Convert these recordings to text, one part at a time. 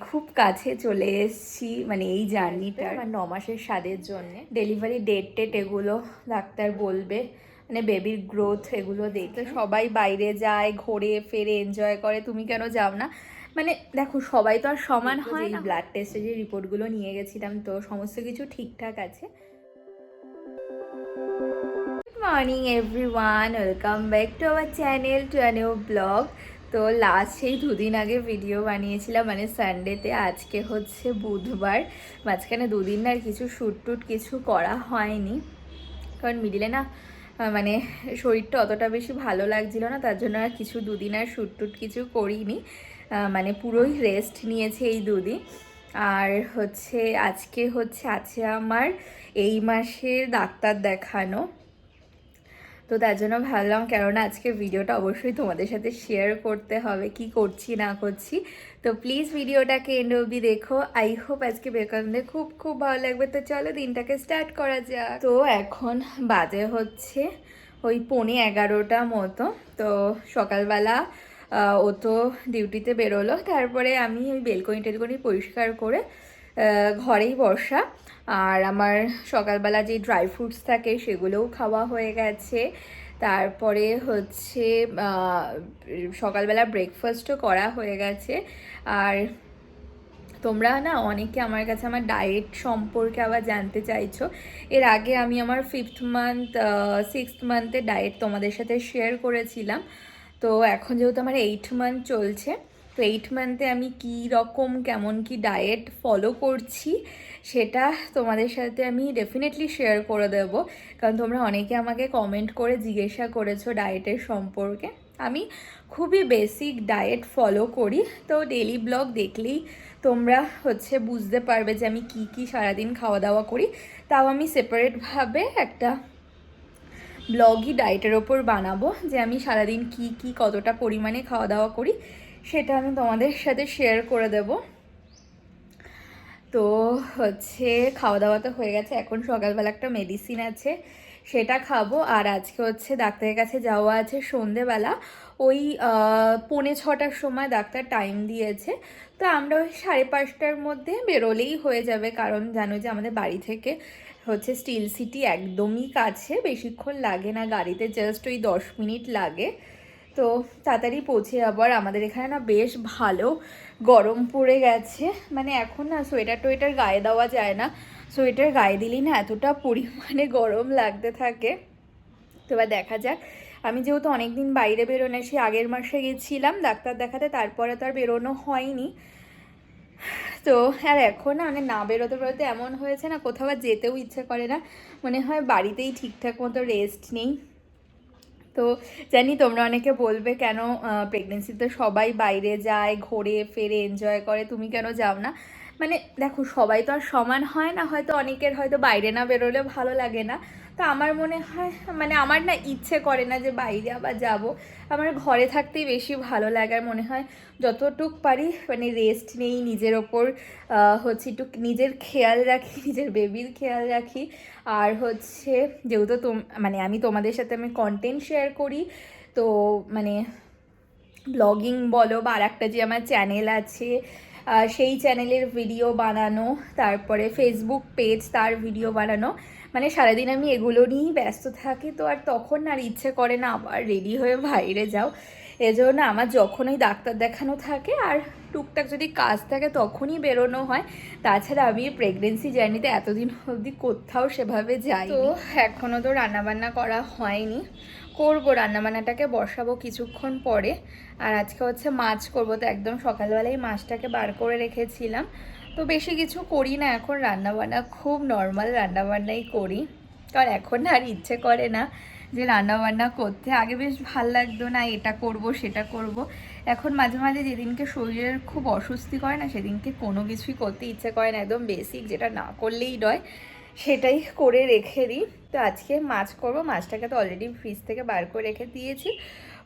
খুব কাছে চলে এসেছি মানে এই জার্নিটা আমার ন মাসের স্বাদের জন্য। ডেলিভারি ডেট টেট এগুলো ডাক্তার বলবে মানে বেবির গ্রোথ এগুলো দেখে। সবাই বাইরে যায় ঘোরে ফেরে এনজয় করে তুমি কেন যাও না? মানে দেখো সবাই তো আর সমান হয় না। ব্লাড টেস্টে যে রিপোর্টগুলো নিয়ে গেছিলাম তো সমস্ত কিছু ঠিকঠাক আছে। Good morning everyone welcome back to our channel to a new blog তো লাস্ট সেই দুদিন আগে ভিডিও বানিয়েছিলাম মানে সানডেতে আজকে হচ্ছে বুধবার। মাঝখানে দুদিন আর কিছু শ্যুট টুট কিছু করা হয়নি। কারণ মিডিলে না মানে শরীরটা অতটা বেশি ভালো লাগছিল না, তার জন্য আর কিছু দুদিন আর শ্যুট টুট কিছু করিনি। মানে পুরোই রেস্ট নিয়েছে এই দুদিন। আর হচ্ছে, আজকে হচ্ছে আছে আমার এই মাসের ডাক্তার দেখানো। তো তার জন্য ভাবলাম, কেননা আজকে ভিডিওটা অবশ্যই তোমাদের সাথে শেয়ার করতে হবে, কি করছি, না করছি। তো প্লিজ ভিডিওটাকে এন্ড অবধি দেখো। আই হোপ আজকে বেকারদের খুব খুব ভালো লাগবে। তো চলো দিনটাকে স্টার্ট করা যাক। তো এখন বাজে হচ্ছে ওই পৌনে এগারোটা মতো। তো সকালবেলা ও তো ডিউটিতে বেরোলো। তারপরে আমি ওই বেলকনি টেলকনি পরিষ্কার করে ঘরেই বসা। আর আমার সকালবেলা যে ড্রাই ফ্রুটস থাকে সেগুলোও খাওয়া হয়ে গেছে। তারপরে হচ্ছে সকালবেলা ব্রেকফাস্টও করা হয়ে গেছে। আর তোমরা না অনেকে আমার কাছে আমার ডায়েট সম্পর্কে আবার জানতে চাইছো। এর আগে আমি আমার ফিফথ মান্থ সিক্সথ মান্থের ডায়েট তোমাদের সাথে শেয়ার করেছিলাম। তো এখন যেহেতু আমার এইট মান্থ চলছে তো এইট মান্থে আমি কি রকম, কেমন কি ডায়েট ফলো করছি, সেটা তোমাদের সাথে আমি ডেফিনেটলি শেয়ার করে দেব। কারণ তোমরা অনেকে আমাকে কমেন্ট করে জিজ্ঞাসা করেছ ডায়েটের সম্পর্কে। আমি খুবই বেসিক ডায়েট ফলো করি। তো ডেলি ব্লগ দেখলেই তোমরা হচ্ছে বুঝতে পারবে যে আমি কি কি সারাদিন খাওয়া দাওয়া করি। তাও আমি সেপারেটভাবে একটা ব্লগই ডায়েটের ওপর বানাবো যে আমি সারাদিন কি কি কতটা পরিমাণে খাওয়া দাওয়া করি। সেটা আমি তোমাদের সাথে শেয়ার করে দেব। তো হচ্ছে খাওয়া দাওয়া তো হয়ে গেছে, এখন সকালবেলা একটা মেডিসিন আছে, সেটা খাব। আর আজকে হচ্ছে ডাক্তারের কাছে যাওয়া আছে সন্ধেবেলা। ওই পৌনে ছটার সময় ডাক্তার টাইম দিয়েছে। তো আমরা ওই সাড়ে পাঁচটার মধ্যে বেরোলেই হয়ে যাবে, কারণ জানো যে আমাদের বাড়ি থেকে হচ্ছে স্টিল সিটি একদমই কাছে, বেশিক্ষণ লাগে না, গাড়িতে জাস্ট ওই দশ মিনিট লাগে। তো তাড়াতাড়ি পৌঁছে যাব আর আমাদের এখানে না বেশ ভালো গরম পড়ে গেছে। মানে এখন না সোয়েটার টোয়েটার গায়ে দেওয়া যায় না। সোয়েটার গায়ে দিলেই না এতটা পরিমাণে গরম লাগতে থাকে। তো এবার দেখা যাক। আমি যেহেতু অনেক দিন বাইরে বেরোনো, সে আগের মাসে গেছিলাম ডাক্তার দেখাতে, তারপরে তো আর বেরোনো হয়নি। তো আর এখন না মানে না বেরোতে বেরোতে এমন হয়েছে না, কোথাও যেতেও ইচ্ছে করে না। মনে হয় বাড়িতেই ঠিকঠাক মতো রেস্ট নেই। তো জানি তোমরা অনেকে বলবে কেন প্রেগনেন্সিতে সবাই বাইরে যায়, ঘোরে, ফেরে এনজয় করে, তুমি কেন যাও না? মানে দেখো, সবাই তো আর সমান হয় না, হয়তো অনেকের হয়তো বাইরে না বেরোলে ভালো লাগে না। তো আমার মনে হয় মানে আমার না ইচ্ছে করে না যে বাইরে আবার যাব। আমার ঘরে থাকতেই বেশি ভালো লাগে আর মনে হয় যতটুক পারি মানে রেস্ট নেই নিজের ওপর। হচ্ছে একটু নিজের খেয়াল রাখি, নিজের বেবির খেয়াল রাখি। আর হচ্ছে যেহেতু তোম মানে আমি তোমাদের সাথে আমি কন্টেন্ট শেয়ার করি, তো মানে ব্লগিং বলো বা আর একটা যে আমার চ্যানেল আছে সেই চ্যানেলের ভিডিও বানানো, তারপরে ফেসবুক পেজ তার ভিডিও বানানো মানে সারাদিন আমি এগুলো নিয়েই ব্যস্ত থাকি, তো আর তখন আর ইচ্ছে করে না, আবার রেডি হয়ে বাইরে যাও। এজন্য আমার যখনই ডাক্তার দেখানো থাকে আর টুকটাক যদি কাজ থাকে তখনই বেরোনো হয়। তাছাড়া আমি প্রেগনেন্সি জার্নিতে এতদিন অবধি কোথাও সেভাবে যাই তো এখনও তো রান্নাবান্না করা হয়নি। করব রান্নাবান্নাটাকে, বসাবো কিছুক্ষণ পরে। আর আজকে হচ্ছে মাছ করব, তো একদম সকালবেলায় মাছটাকে বার করে রেখেছিলাম। তো বেশি কিছু করি না, এখন রান্নাবান্না খুব নর্মাল রান্নাবান্নাই করি। কারণ এখন আর ইচ্ছে করে না যে রান্নাবান্না করতে। আগে বেশ ভালো লাগতো না, এটা করব, সেটা করব। এখন মাঝে মাঝে যেদিনকে শরীরের খুব অস্বস্তি করে না, সেদিনকে কোনো কিছুই করতে ইচ্ছে করে না, একদম বেসিক যেটা না করলেই নয়, সেটাই করে রেখে দিই। তো আজকে মাছ করব, মাছটাকে তো অলরেডি ফ্রিজ থেকে বার করে রেখে দিয়েছি।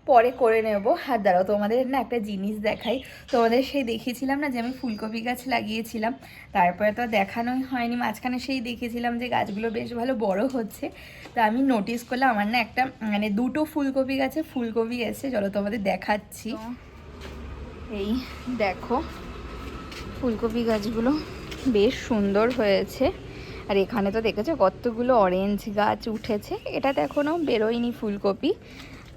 পরে করে নেব। হাত দাঁড়াও তোমাদের না একটা জিনিস দেখাই। তোমাদের সেই দেখিয়েছিলাম না যে আমি ফুলকপি গাছ লাগিয়েছিলাম। তারপরে তো আর দেখানোই হয়নি মাঝখানে সেই দেখেছিলাম যে গাছগুলো বেশ ভালো বড় হচ্ছে। তো আমি নোটিস করলাম আমার না একটা মানে দুটো ফুলকপি গাছে ফুলকপি এসে চলো তোমাদের দেখাচ্ছি। এই দেখো ফুলকপি গাছগুলো বেশ সুন্দর হয়েছে। আর এখানে তো দেখেছ কতগুলো অরেঞ্জ গাছ উঠেছে। এটাতে এখনও বেরোয়নি ফুলকপি।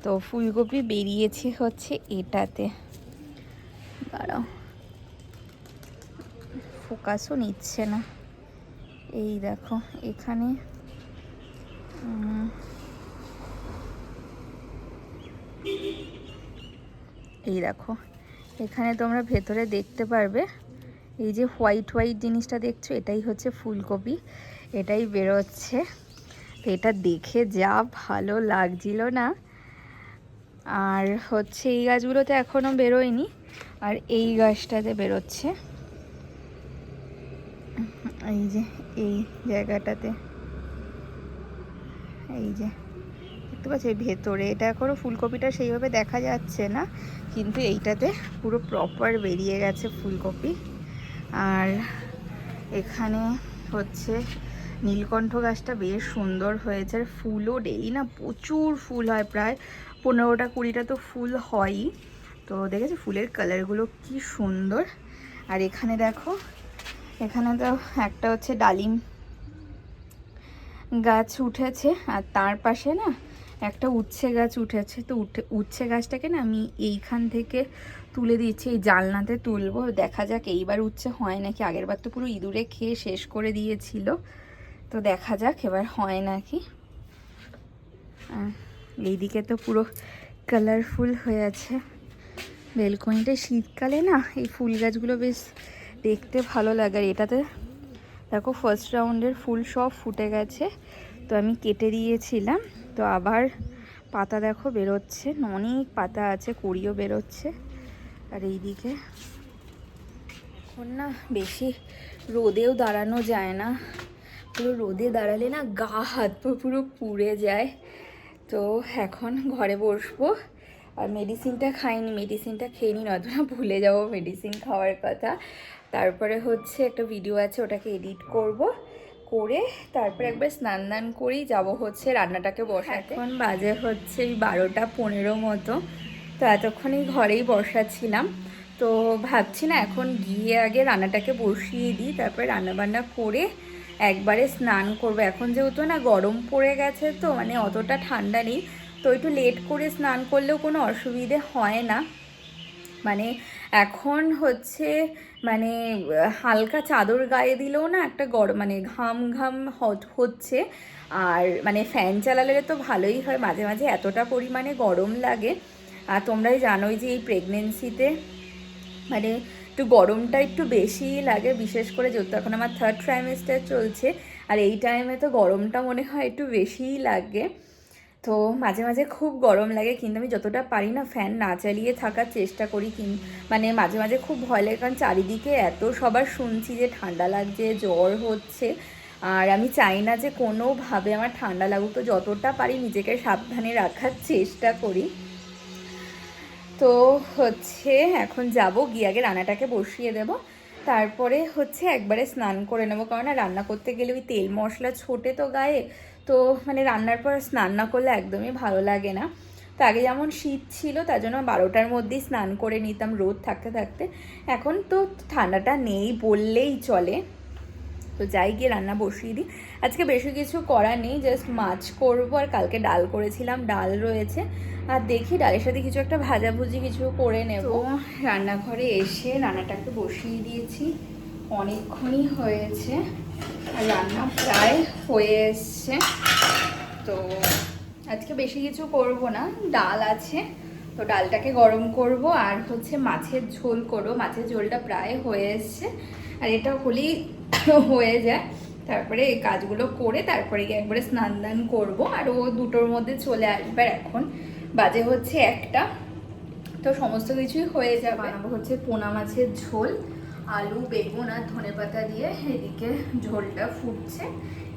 তো ফুলকপি বেরিয়েছে হচ্ছে এটাতে। দাঁড়াও। ফোকাসও নিচ্ছে না। এই দেখো, এখানে এই দেখো, এখানে তোমরা ভেতরে দেখতে পারবে, এই যে হোয়াইট হোয়াইট জিনিসটা দেখছ, এটাই হচ্ছে ফুলকপি, এটাই বেরোচ্ছে। এটা দেখে যা ভালো লাগছিল না আর হচ্ছে এই গাছগুলোতে এখনও বেরোয়নি, আর এই গাছটাতে বেরোচ্ছে। এই যে, এই জায়গাটাতে। এই যে, দেখতে পাচ্ছ ভেতরে। এটা এখনও ফুলকপিটা সেইভাবে দেখা যাচ্ছে না, কিন্তু এইটাতে পুরো প্রপার বেরিয়ে গেছে ফুলকপি। আর এখানে হচ্ছে নীলকণ্ঠ গাছটা বেশ সুন্দর হয়েছে, আর ফুলও ডেলি না, প্রচুর ফুল হয় প্রায় পনেরোটা, কুড়িটা তো ফুল হয়ই। তো দেখেছি ফুলের কালারগুলো কি সুন্দর। আর এখানে দেখো, এখানে তো একটা হচ্ছে ডালিম গাছ উঠেছে, আর তার পাশে না একটা উচ্ছে গাছ উঠেছে। তো উঠে, উচ্ছে গাছটাকে না আমি এইখান থেকে তুলে দিচ্ছি, এই জালনাতে তুলবো। দেখা যাক এইবার উচ্ছে হয় নাকি। আগের বার তো পুরো ইঁদুরে খেয়ে শেষ করে দিয়েছিল। তো দেখা যাক এবার হয় নাকি। এইদিকে তো পুরো কালারফুল হয়ে আছে। বেলকনিতে শীতকালে না, এই ফুল গাছগুলো বেশ দেখতে ভালো লাগে। আর এটাতে দেখো ফার্স্ট রাউন্ডের ফুল সব ফুটে গেছে। তো আমি কেটে দিয়েছিলাম, তো আবার পাতা দেখো বেরোচ্ছে, অনেক পাতা আছে, কুড়িও বেরোচ্ছে। আর এইদিকে এখন না বেশি রোদেও দাঁড়ানো যায় না। পুরো রোদে দাঁড়ালে না গা হাত পুরো পুড়ে যায়। তো এখন ঘরে বসবো। আর মেডিসিনটা খাইনি মেডিসিনটা খেয়ে নি, নয়তো না ভুলে যাব মেডিসিন খাওয়ার কথা। তারপরে হচ্ছে একটা ভিডিও আছে, ওটাকে এডিট করব। করে তারপরে একবার স্নান দান করেই যাব হচ্ছে রান্নাটাকে বসা এখন বাজে হচ্ছে এই বারোটা পনেরো মতো। তো এতক্ষণই ঘরেই বসাচ্ছিলাম তো ভাবছি না এখন গিয়ে আগে রান্নাটাকে বসিয়ে দিই, তারপরে রান্নাবান্না করে একবারে স্নান করব। এখন যেহেতু না গরম পড়ে গেছে তো মানে অতটা ঠান্ডা নেই, তো একটু লেট করে স্নান করলেও কোনো অসুবিধে হয় না। মানে এখন হচ্ছে মানে হালকা চাদর গায়ে দিলেও না একটা গরম মানে ঘাম ঘাম হচ্ছে। আর মানে ফ্যান চালালে তো ভালোই হয়, মাঝে মাঝে এতটা পরিমাণে গরম লাগে। আর তোমরাই জানোই যে এই প্রেগনেন্সিতে মানে একটু গরমটা একটু বেশিই লাগে, বিশেষ করে যেহেতু এখন আমার থার্ড ট্রাইমেস্টার চলছে, আর এই টাইমে তো গরমটা মনে হয় একটু বেশিই লাগে। তো মাঝে মাঝে খুব গরম লাগে, কিন্তু আমি যতটা পারি না ফ্যান না চালিয়ে থাকার চেষ্টা করি, কিন মানে মাঝে মাঝে খুব ভয় লাগে, কারণ চারিদিকে এত সবার শুনছি যে ঠান্ডা লাগছে, জ্বর হচ্ছে, আর আমি চাই না যে কোনোভাবে আমার ঠান্ডা লাগুক, তো যতটা পারি নিজেকে সাবধানে রাখার চেষ্টা করি। তো হচ্ছে এখন যাব, গিয়ে আগে রান্নাটাকে বসিয়ে দেব। তারপরে হচ্ছে একবারে স্নান করে নেব, কারণ রান্না করতে গেলে ওই তেল মশলা ছোটে তো গায়ে। তো মানে রান্নার পর স্নান না করলে একদমই ভালো লাগে না। তো আগে যেমন শীত ছিল, তার জন্য বারোটার মধ্যেই স্নান করে নিতাম রোদ থাকতে থাকতে। এখন তো ঠান্ডাটা নেই বললেই চলে। তো যাই গিয়ে রান্না বসিয়ে দিই। আজকে বেশি কিছু করার নেই জাস্ট মাছ করব আর কালকে ডাল করেছিলাম, ডাল রয়েছে। আর দেখি ডালের সাথে কিছু একটা ভাজাভুজি কিছু করে নেব। রান্নাঘরে এসে রান্নাটাকে বসিয়ে দিয়েছি। অনেকক্ষণই হয়েছে আর রান্না প্রায় হয়ে এসছে। তো আজকে বেশি কিছু করব না, ডাল আছে। তো ডালটাকে গরম করব আর হচ্ছে মাছের ঝোল করব। মাছের ঝোলটা প্রায় হয়ে এসছে। আর এটা হলেই হয়ে যায়। তারপরে এই কাজগুলো করে তারপরে গিয়ে একবারে স্নান দান করব। আর ও দুটোর মধ্যে চলে আসবে এখন বাজে হচ্ছে একটা। তো সমস্ত কিছুই হয়ে যাবে। বানাবো হচ্ছে পোনা মাছের ঝোল, আলু, বেগুন আর ধনেপাতা দিয়ে এদিকে ঝোলটা ফুটছে।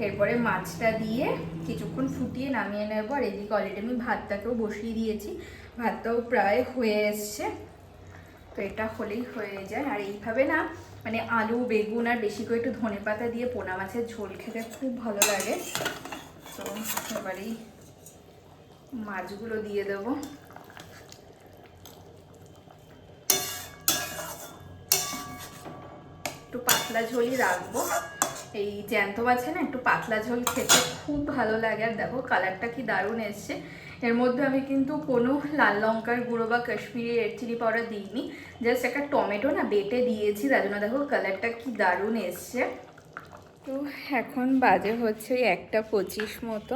এরপরে মাছটা দিয়ে কিছুক্ষণ ফুটিয়ে নামিয়ে নেব। আর এদিকে অলরেডি আমি ভাতটাকেও বসিয়ে দিয়েছি। ভাতটাও প্রায় হয়ে এসছে। তো এটা হলেই হয়ে যায়। আর এইভাবে না মানে আলু, বেগুন আর বেশি করে একটু ধনে পাতা দিয়ে পোনা মাছের ঝোল খেতে খুব ভালো লাগে। তো এবারেই মাছগুলো দিয়ে দেবো। একটু পাতলা ঝোলই রাখব। এই জ্যান্ত মাছে না একটু পাতলা ঝোল খেতে খুব ভালো লাগে। আর দেখো কালারটা কি দারুণ এসছে। এর মধ্যে আমি কিন্তু কোনো লাল লঙ্কার গুঁড়ো বা কাশ্মীরি রেড চিলি পাউডার দিইনি। জাস্ট একটা টমেটো না বেটে দিয়েছি, তার জন্য দেখো কালারটা কি দারুণ এসছে। তো এখন বাজে হচ্ছে ওই একটা পঁচিশ মতো।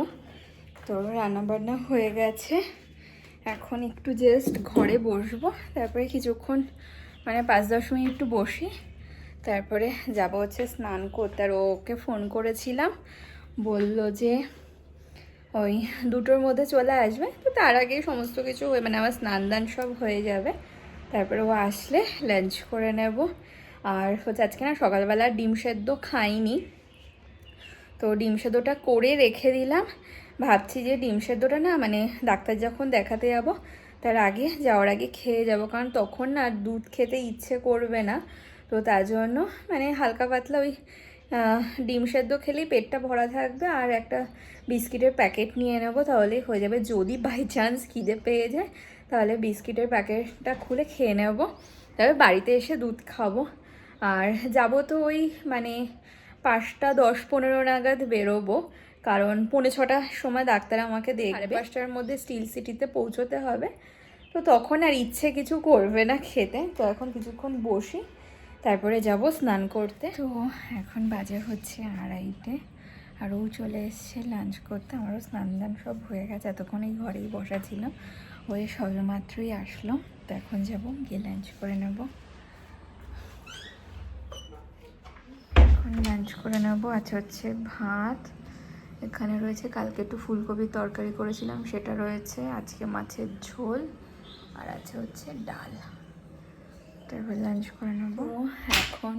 তো রান্নাবান্না হয়ে গেছে। এখন একটু জাস্ট ঘরে বসবো, তারপরে কিছুক্ষণ মানে পাঁচ দশ মিনিট একটু বসি। তারপরে যাব হচ্ছে স্নান করতে। আর ওকে ফোন করেছিলাম, বলল যে ওই দুটোর মধ্যে চলে আসবে। তো তার আগেই সমস্ত কিছু মানে আমার স্নান দান সব হয়ে যাবে। তারপরে ও আসলে লাঞ্চ করে নেব। আর হচ্ছে আজকে না সকালবেলা ডিম সেদ্ধ খাইনি। তো ডিম সেদ্ধটা করে রেখে দিলাম। ভাবছি যে ডিম সেদ্ধটা না মানে ডাক্তার যখন দেখাতে যাব, তার আগে যাওয়ার আগে খেয়ে যাব। কারণ তখন না দুধ খেতে ইচ্ছে করবে না। তো তার জন্য মানে হালকা পাতলা ওই ডিম সেদ্ধ খেলেই পেটটা ভরা থাকবে আর একটা বিস্কিটের প্যাকেট নিয়ে নেব তাহলেই হয়ে যাবে। যদি বাই চান্স খিদে পেয়ে যায় তাহলে বিস্কিটের প্যাকেটটা খুলে খেয়ে নেব। তবে বাড়িতে এসে দুধ খাব। আর যাব তো ওই মানে পাঁচটা দশ পনেরো নাগাদ বেরোবো কারণ পৌনে ছটার সময় ডাক্তার আমাকে দেখবে। পাঁচটার মধ্যে স্টিল সিটিতে পৌঁছতে হবে। তো তখন আর ইচ্ছে কিছু করবে না খেতে। তো এখন কিছুক্ষণ বসি। তারপরে যাব স্নান করতে। তো এখন বাজে হচ্ছে আড়াইটে, আর ও চলে এসছে লাঞ্চ করতে। আমারও স্নান দান সব হয়ে গেছে। এতক্ষণ এই ঘরেই বসা ছিল। ওই সবেমাত্রই আসলো। তো এখন যাব, গিয়ে লাঞ্চ করে নেব। এখন লাঞ্চ করে নেব। আছে হচ্ছে ভাত। এখানে রয়েছে, কালকে একটু ফুলকপির তরকারি করেছিলাম, সেটা রয়েছে। আজকে মাছের ঝোল। আর আছে হচ্ছে ডাল। তারপর লাঞ্চ করে নেব। এখন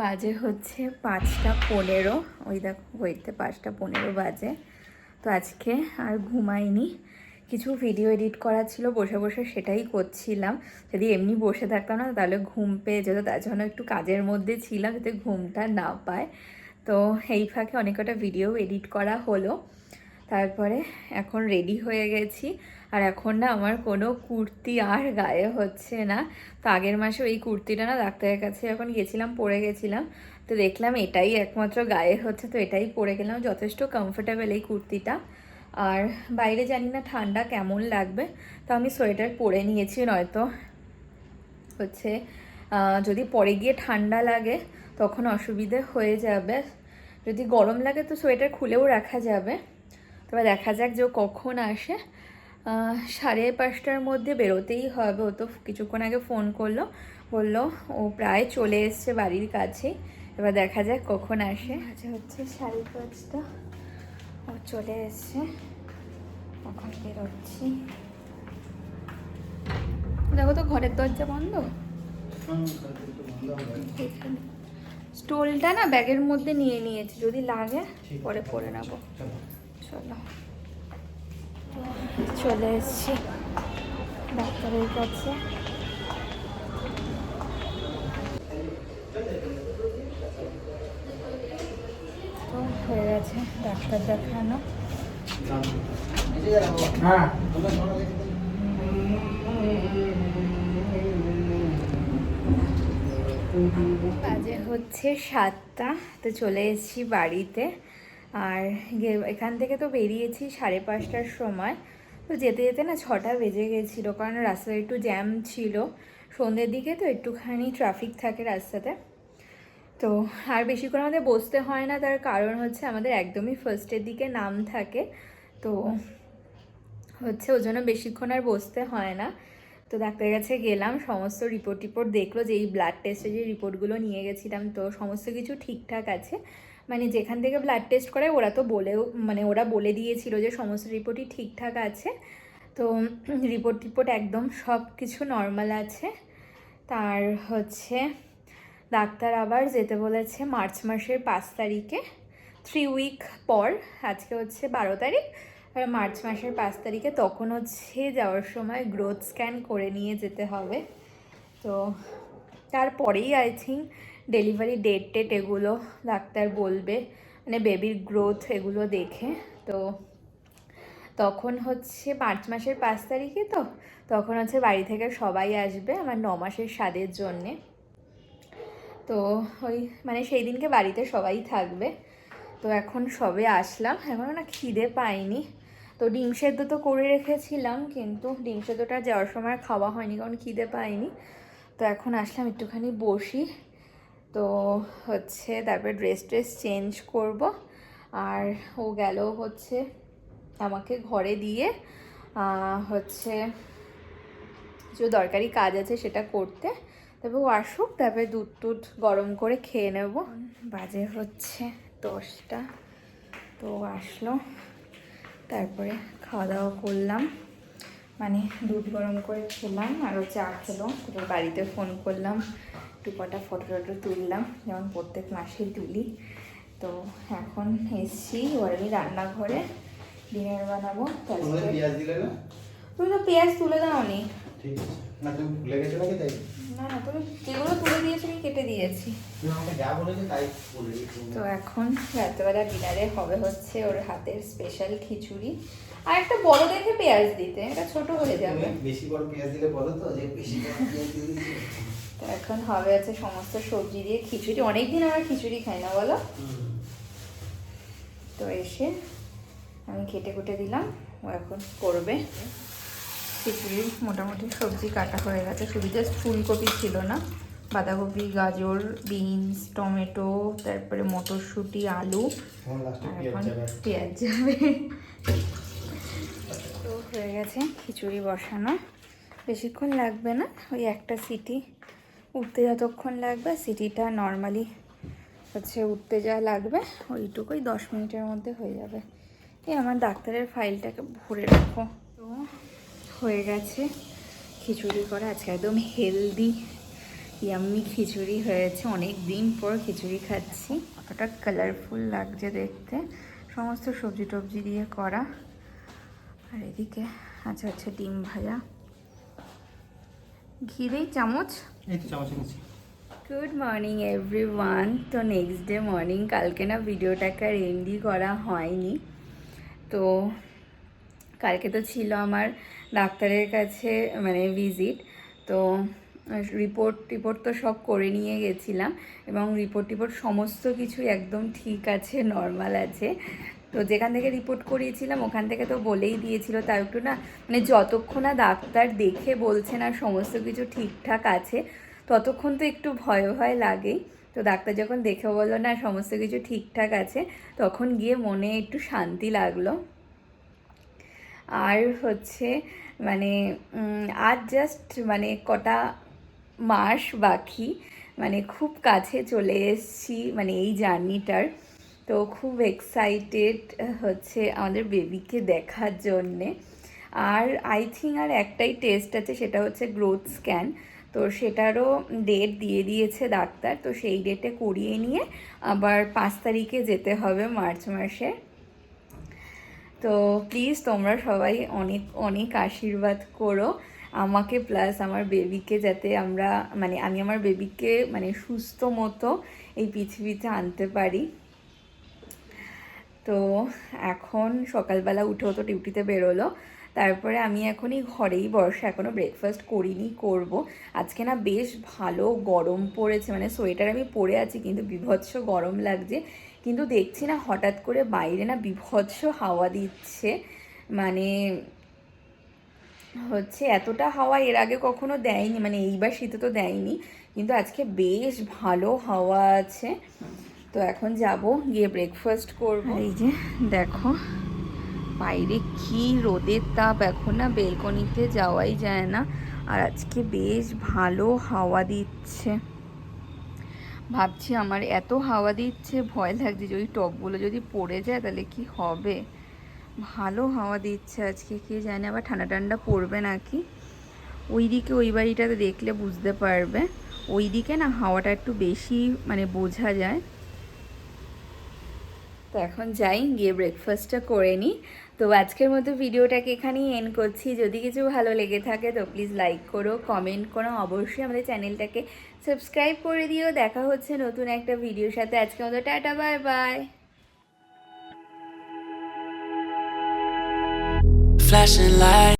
বাজে হচ্ছে পাঁচটা পনেরো। ওই দেখো বইতে পাঁচটা পনেরো বাজে। তো আজকে আর ঘুমাইনি। কিছু ভিডিও এডিট করা ছিল, বসে বসে সেটাই করছিলাম। যদি এমনি বসে থাকতাম না, তাহলে ঘুম পেয়ে যেত। তার জন্য একটু কাজের মধ্যে ছিলাম, যাতে ঘুমটা না পায়। তো এই ফাঁকে অনেক কটা ভিডিও এডিট করা হলো। তারপরে এখন রেডি হয়ে গেছি। আর এখন না আমার কোনো কুর্তি আর গায়ে হচ্ছে না। তো আগের মাসে ওই কুর্তিটা না ডাক্তারের কাছে যখন গেছিলাম, পরে গেছিলাম, তো দেখলাম এটাই একমাত্র গায়ে হচ্ছে, তো এটাই পরে গেলাম। যথেষ্ট কমফোর্টেবল এই কুর্তিটা। আর বাইরে জানি না ঠান্ডা কেমন লাগবে, তো আমি সোয়েটার পরে নিয়েছি নয়তো। হচ্ছে যদি পরে গিয়ে ঠান্ডা লাগে, তখন অসুবিধে হয়ে যাবে। যদি গরম লাগে তো সোয়েটার খুলেও রাখা যাবে। তবে দেখা যাক যে কখন আসে। সাড়ে পাঁচটার মধ্যে বেরোতেই হবে। ও তো কিছুক্ষণ আগে ফোন করল। বলল ও প্রায় চলে এসছে বাড়ির কাছে। এবার দেখা যাক কখন আসে। আচ্ছা হচ্ছে সাড়ে পাঁচটা। ও চলে এসছে। এখন বেরোচ্ছি। দেখো তো ঘরের দরজা বন্ধ? স্টোলটা না ব্যাগের মধ্যে নিয়ে নিয়েছি। যদি লাগে পরে পরে নেব। চলো। চলে এসছি ডাক্তারের কাছে। তো হয়ে গেছে ডাক্তার দেখানো। হ্যাঁ। বাজে হচ্ছে সাতটা তো চলে এসেছি বাড়িতে। আর এখান থেকে তো বেরিয়েছি সাড়ে পাঁচটার সময়। তো যেতে যেতে না ছটা বেজে গেছিল, কারণ রাস্তায় একটু জ্যাম ছিল। সন্ধ্যের দিকে তো একটুখানি ট্রাফিক থাকে রাস্তাতে। তো আর বেশিক্ষণ আমাদের বসতে হয় না, তার কারণ হচ্ছে আমাদের একদমই ফার্স্টের দিকে নাম থাকে। তো হচ্ছে ওই জন্য বেশিক্ষণ আর বসতে হয় না। তো ডাক্তারের কাছে গেলাম, সমস্ত রিপোর্ট টিপোর্ট দেখল, যে এই ব্লাড টেস্টে যে রিপোর্টগুলো নিয়ে গেছিলাম, তো সমস্ত কিছু ঠিকঠাক আছে। মানে যেখান থেকে ব্লাড টেস্ট করে ওরা তো বলেও মানে ওরা বলে দিয়েছিল যে সমস্ত রিপোর্টই ঠিকঠাক আছে। তো রিপোর্ট টিপোর্ট একদম সব কিছু নর্মাল আছে। তার হচ্ছে, ডাক্তার আবার যেতে বলেছে মার্চ মাসের পাঁচ তারিখে থ্রি উইক পর, আজকে হচ্ছে বারো তারিখ, আর মার্চ মাসের পাঁচ তারিখে তখন হচ্ছে যাওয়ার সময় গ্রোথ স্ক্যান করে নিয়ে যেতে হবে। তো তারপরেই আই থিঙ্ক ডেলিভারি ডেট টেট এগুলো ডাক্তার বলবে মানে বেবির গ্রোথ এগুলো দেখে। তো তখন হচ্ছে মার্চ মাসের পাঁচ তারিখে তো, তখন হচ্ছে বাড়ি থেকে সবাই আসবে আমার ন মাসের স্বাদের জন্যে। তো ওই মানে সেই দিনকে বাড়িতে সবাই থাকবে। তো এখন সবে আসলাম এখনও না খিদে পাইনি। তো ডিম সেদ্ধ তো করে রেখেছিলাম, কিন্তু ডিম সেদ্ধটা যাওয়ার সময় খাওয়া হয়নি, কারণ খিদে পাইনি। তো এখন আসলাম একটুখানি বসি। তো হচ্ছে তারপরে ড্রেস ট্রেস চেঞ্জ করব। আর ও গেল হচ্ছে আমাকে ঘরে দিয়ে হচ্ছে কিছু দরকারি কাজ আছে সেটা করতে। তারপর ও আসুক, তারপরে দুধ টুধ গরম করে খেয়ে নেব। বাজে হচ্ছে দশটা। তো আসলো, তারপরে খাওয়া দাওয়া করলাম। মানে দুধ গরম করে খেলাম আরও চা খেলো। তারপর বাড়িতে ফোন করলাম একটু কটা ফটো টটো তুললাম যেমন প্রত্যেক মাসে তুলি। তো এখন এসছি ওয়ারি রান্নাঘরে ডিনার বানাবো তুমি তো পেঁয়াজ তুলে দাও নি না তুমি ভুলে গেছো নাকি তাই? না না তুমি যেগুলো তুলে দিয়েছ আমি কেটে দিয়েছি। তো এখন রাত্রেবেলা ডিনারে হবে হচ্ছে ওর হাতের স্পেশাল খিচুড়ি। আর একটা বড় দেখে পেঁয়াজ দিতে এটা ছোট হয়ে যাবে। বেশি বড় পেঁয়াজ দিলে বলো তো যে বেশি পেঁয়াজ তো এখন হবে আছে সমস্ত সবজি দিয়ে খিচুড়ি। অনেকদিন আমরা খিচুড়ি খাই না বলো? তো এসে আমি কেটে কুটে দিলাম ও এখন করবে। খিচুড়ির মোটামুটি সবজি কাটা হয়ে গেছে। শুধু জাস্ট ফুলকপি ছিল না। বাঁধাকপি গাজর বিনস টমেটো তারপরে মটরশুঁটি আলু এখন পেঁয়াজ যাবে। তো হয়ে গেছে খিচুড়ি বসানো। বেশিক্ষণ লাগবে না ওই একটা সিটি উঠতে যতক্ষণ লাগবে, সিটিটা নর্মালি হচ্ছে উঠতে যা লাগবে, ওইটুকুই দশ মিনিটের মধ্যে হয়ে যাবে। এই আমার ডাক্তারের ফাইলটাকে ভরে রাখো। তো হয়ে গেছে খিচুড়ি করা। আজকে একদম হেলদি ইয়াম্মি খিচুড়ি হয়েছে। অনেক দিন পর খিচুড়ি খাচ্ছি। কতটা কালারফুল লাগছে দেখতে। সমস্ত সবজি টবজি দিয়ে করা। আর এদিকে আছে আচ্ছা ডিম ভাজা। ঘি দেই চামচ? এই তো চামচ এনেছি গুড মর্নিং এভরিওয়ান তো নেক্সট ডে মর্নিং কালকে না ভিডিওটাকে আর এন্ডি করা হয়নি। তো কালকে তো ছিল আমার ডাক্তারের কাছে মানে ভিজিট তো রিপোর্ট টিপোর্ট তো সব করে নিয়ে গেছিলাম এবং রিপোর্ট টিপোর্ট সমস্ত কিছু একদম ঠিক আছে নর্মাল আছে। তো যেখান থেকে রিপোর্ট করিয়েছিলাম, ওখান থেকে তো বলেই দিয়েছিল। তার একটু না মানে যতক্ষণ না ডাক্তার দেখে বলছে না সমস্ত কিছু ঠিকঠাক আছে, ততক্ষণ তো একটু ভয় ভয় লাগেই। তো ডাক্তার যখন দেখে বলল না, সমস্ত কিছু ঠিকঠাক আছে, তখন গিয়ে মনে একটু শান্তি লাগল। আর হচ্ছে মানে আর জাস্ট মানে কটা মাস বাকি মানে খুব কাছে চলে এসেছি মানে এই জার্নিটার। তো খুব এক্সাইটেড হচ্ছে আমাদের বেবিকে দেখার জন্যে। আর আই থিঙ্ক আর একটাই টেস্ট আছে, সেটা হচ্ছে গ্রোথ স্ক্যান তো সেটারও ডেট দিয়ে দিয়েছে ডাক্তার, তো সেই ডেটে করিয়ে নিয়ে আবার পাঁচ তারিখে যেতে হবে মার্চ মাসে। তো প্লিজ তোমরা সবাই অনেক অনেক আশীর্বাদ করো আমাকে প্লাস আমার বেবিকে যাতে আমরা মানে আমি আমার বেবিকে মানে সুস্থ মতো এই পৃথিবীতে আনতে পারি। তো এখন সকালবেলা উঠেও তো ডিউটিতে বেরোলো। তারপরে আমি এখনই ঘরেই বসে এখনও ব্রেকফাস্ট করিনি, করব। আজকে না বেশ ভালো গরম পড়েছে মানে সোয়েটার আমি পরে আছি, কিন্তু বিভৎস গরম লাগছে। কিন্তু দেখছি না হঠাৎ করে বাইরে না বিভৎস হাওয়া দিচ্ছে। মানে হচ্ছে এতটা হাওয়া এর আগে কখনো দেয়নি মানে এইবার শীতে তো দেয়নি। কিন্তু আজকে বেশ ভালো হাওয়া আছে। তো এখন যাব, গিয়ে ব্রেকফাস্ট করব। এই যে দেখো, বাইরে কি রোদের তাপ, এখন না বেলকনিতে যাওয়াই যায় না। আর আজকে বেশ ভালো হাওয়া দিচ্ছে। ভাবছি আমার এত হাওয়া দিচ্ছে, ভয় লাগছে যে ওই টপগুলো যদি পড়ে যায় তাহলে কি হবে? ভালো হাওয়া দিচ্ছে আজকে, কে জানে, আবার ঠান্ডা ঠান্ডা পড়বে নাকি? ওই দিকে ওই বাড়িটাতে দেখলে বুঝতে পারবে। ওই দিকে না হাওয়াটা একটু বেশি মানে বোঝা যায়। তো এখন যাই, গিয়ে ব্রেকফাস্টটা করে নিই তো আজকের মতো ভিডিওটাকে এখানেই এন্ড করছি। যদি কিছু ভালো লেগে থাকে তো প্লিজ লাইক করো কমেন্ট করো। অবশ্যই আমাদের চ্যানেলটাকে সাবস্ক্রাইব করে দিও। দেখা হচ্ছে নতুন একটা ভিডিওর সাথে। আজকের মতো টাটা বাই বাই.